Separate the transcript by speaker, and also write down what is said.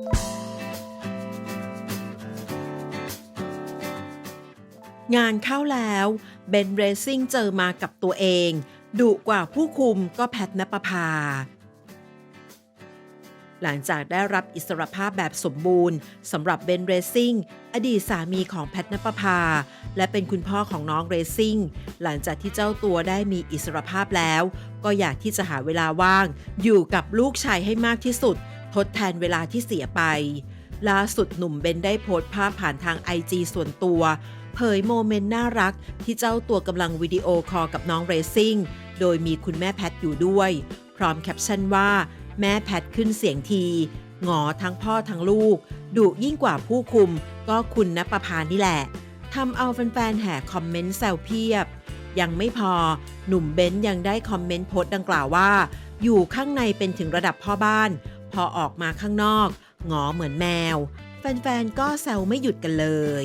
Speaker 1: งานเข้าแล้วเบนเรซิ่งเจอมากับตัวเองดุกว่าผู้คุมก็แพทนปภา หลังจากได้รับอิสรภาพแบบสมบูรณ์สำหรับเบนเรซิ่งอดีตสามีของแพทนปภา และเป็นคุณพ่อของน้องเรซิ่งหลังจากที่เจ้าตัวได้มีอิสรภาพแล้ว ก็อยากที่จะหาเวลาว่าง อยู่กับลูกชายให้มากที่สุด ทดแทนเวลาที่เสียไป ล่าสุดหนุ่มเบนได้โพสต์ภาพผ่านทาง IG ส่วนตัว เผยโมเมนต์น่ารักที่เจ้าตัวกำลังวิดีโอคอลกับน้องเรซิ่งโดยมีคุณแม่แพทอยู่ด้วย พร้อมแคปชั่นว่า แม่แพทขึ้นเสียงทีหงอทั้งพ่อทั้งลูกดุยิ่งกว่าผู้คุม ก็คุณนประภานี่แหละทำเอาแฟนๆแห่คอมเมนต์แซวเพียบ ยังไม่พอหนุ่มเบนซ์ยังได้คอมเมนต์โพสต์ดังกล่าวว่า อยู่ข้างในเป็นถึงระดับพ่อบ้าน พอออกมาข้างนอก หงอเหมือนแมว แฟนๆ ก็แซวไม่หยุดกันเลย